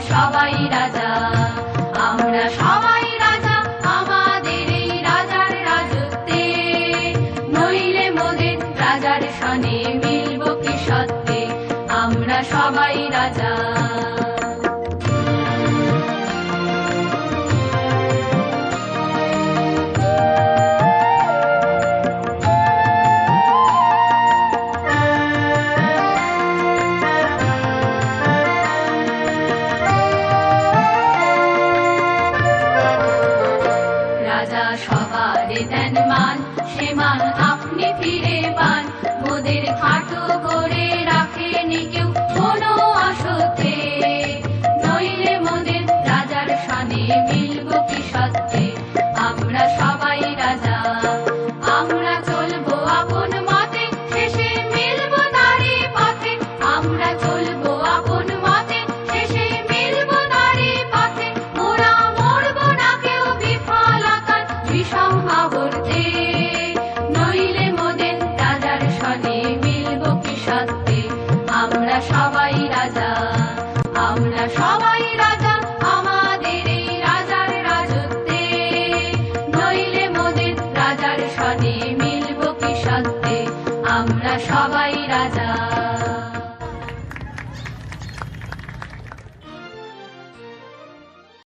আমরা সবাই আপনি ফিরে পান মোদের খাটো করে অভিশান্তে আমরা সবাই রাজা আমরা সব